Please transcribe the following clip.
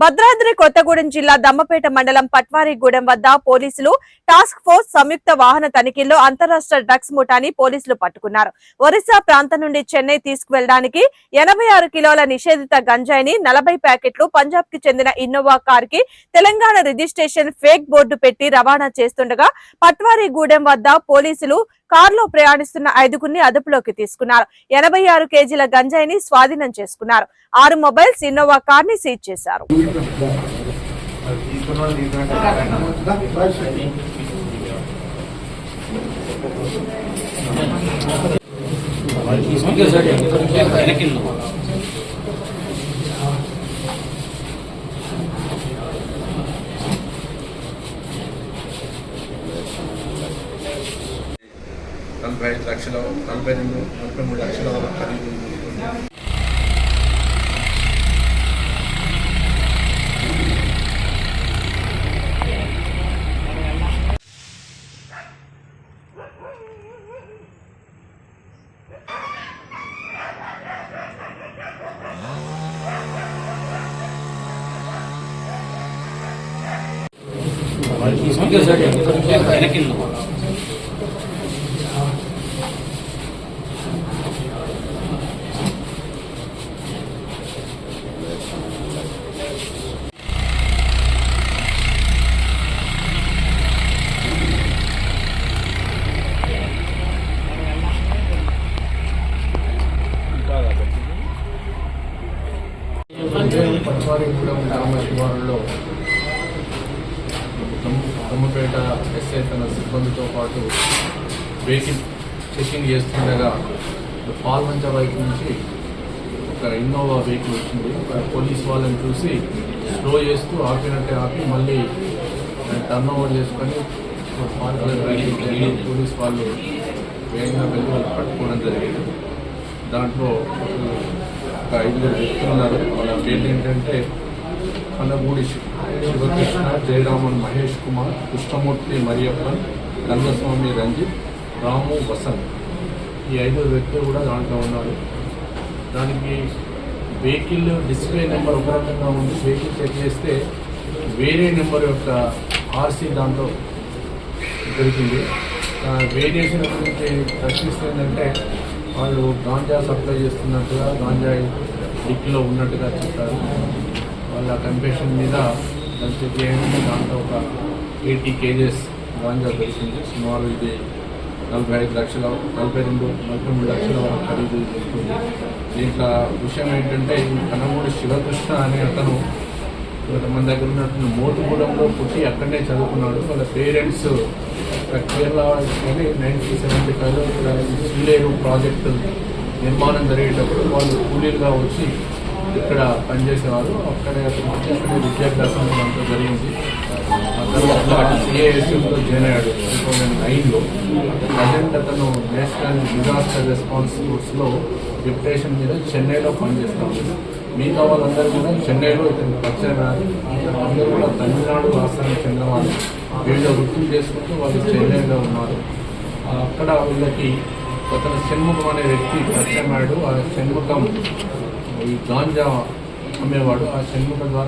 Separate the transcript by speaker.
Speaker 1: భద్రాద్రి కొత్తగూడెం జిల్లా దమ్మపేట మండలం పట్వారిగూడెం వద్ద పోలీసులు టాస్క్ ఫోర్స్ సంయుక్త వాహన తనిఖీల్లో అంతరాష్ట్ర డ్రగ్స్ ముఠాని పోలీసులు పట్టుకున్నారు. ఒరిస్సా ప్రాంతం నుండి చెన్నై తీసుకువెళ్ళడానికి ఎనభై ఆరు కిలోల నిషేధిత గంజాయిని నలభై ప్యాకెట్లు పంజాబ్కి చెందిన ఇన్నోవా కార్కి తెలంగాణ రిజిస్ట్రేషన్ ఫేక్ బోర్డు పెట్టి రవాణా చేస్తుండగా పట్వారిగూడెం వద్ద పోలీసులు కారులో ప్రయాణిస్తున్న ఐదుగురిని అదుపులోకి తీసుకున్నారు. ఎనభై ఆరు కేజీల గంజాయిని స్వాధీనం చేసుకున్నారు. ఆరు మొబైల్స్ ఇన్నోవా కార్ని సీజ్ చేశారు.
Speaker 2: నలభై ఐదు లక్షల నలభై రెండు నలభై మూడు లక్షల వరకు ఖరీదు ఉంటుంది పట్వారిగూడెం గ్రామ శివారులో దమ్మపేట ఎస్ఐ తన సిబ్బందితో పాటు వెహికల్ చెకింగ్ చేస్తుండగా పాల్మంచ వైపు నుంచి ఒక ఇన్నోవా వెహికల్ వచ్చింది. పోలీస్ వాళ్ళని చూసి స్లో చేస్తూ ఆపినట్టే ఆపి మళ్ళీ టర్న్ ఓవర్ చేసుకొని పార్క్ పోలీస్ వాళ్ళు వేగంగా వెళ్ళి పట్టుకోవడం జరిగింది. దాంట్లో ఒక ఐదుగురు వ్యక్తులు ఉన్నారు వాళ్ళ పేర్లు ఏంటంటే కన్నగూడి శివకృష్ణ జయరామన్ మహేష్ కుమార్ కృష్ణమూర్తి మరియప్పన్ రంగస్వామి రంజిత్ రాము వసంత్. ఈ ఐదుగురు వ్యక్తులు కూడా దాంట్లో ఉన్నారు. దానికి వెహికల్ డిస్ప్లే నెంబర్ ఒక రకంగా ఉంది. వెహికల్ చెక్ చేస్తే వేరే నెంబర్ యొక్క ఆర్సీ దాంట్లో దొరికింది. వేరియేషన్ గురించి ప్రశ్నిస్తే ఏంటంటే వాళ్ళు గాంజా సప్లై చేస్తున్నట్టుగా గాంజా డిక్కీలో ఉన్నట్టుగా చెప్పారు. వాళ్ళ కన్ఫెషన్ మీద దాని చెక్ చేయండి దాంట్లో ఒక ఎయిటీ కేజెస్ గాంజా దొరికింది. సుమారు ఇది నలభై ఐదు లక్షల నలభై రెండు నలభై మూడు లక్షల వరకు ఖరీదు చేస్తుంది. దీంట్లో విషయం ఏంటంటే ఈ కనమూడి శివకృష్ణ అనే అతను మన దగ్గర ఉన్నటువంటి మోటుగూడెంలో పుట్టి అక్కడనే చదువుకున్నాడు. వాళ్ళ పేరెంట్స్ ఇక్కడ కేరళ కానీ నైన్టీన్ సెవెంటీ ఫైవ్లో ఇక్కడ శ్రీలేరు ప్రాజెక్టు నిర్మాణం జరిగేటప్పుడు వాళ్ళు కూలీలుగా వచ్చి ఇక్కడ పనిచేసేవారు. అక్కడే అతను అక్కడే విద్యాభ్యాసం అంతా జరిగింది. అతను తర్వాత సిఏఎస్ఎంలో జాయిన్ అయ్యాడు టూ థౌజండ్ నైన్లో ప్రజెంట్ అతను నేషనల్ డిజాస్టర్ రెస్పాన్స్ ఫోర్స్లో డిప్యుటేషన్ మీద చెన్నైలో పనిచేస్తాడు. మిగతా వాళ్ళందరూ కూడా చెన్నైలో ఇతను పరిచయం అందరూ కూడా తమిళనాడు రాష్ట్రానికి చెందిన వాళ్ళు వీళ్ళు గుర్తులు చేసుకుంటూ వాళ్ళు చెన్నైలో ఉన్నారు. అక్కడ వీళ్ళకి అతను షణ్ముఖం అనే వ్యక్తి పరిచయం అయ్యాడు. ఆ షణ్ముఖం ఈ గాంజా అమ్మేవాడు. ఆ షణ్ముఖం ద్వారా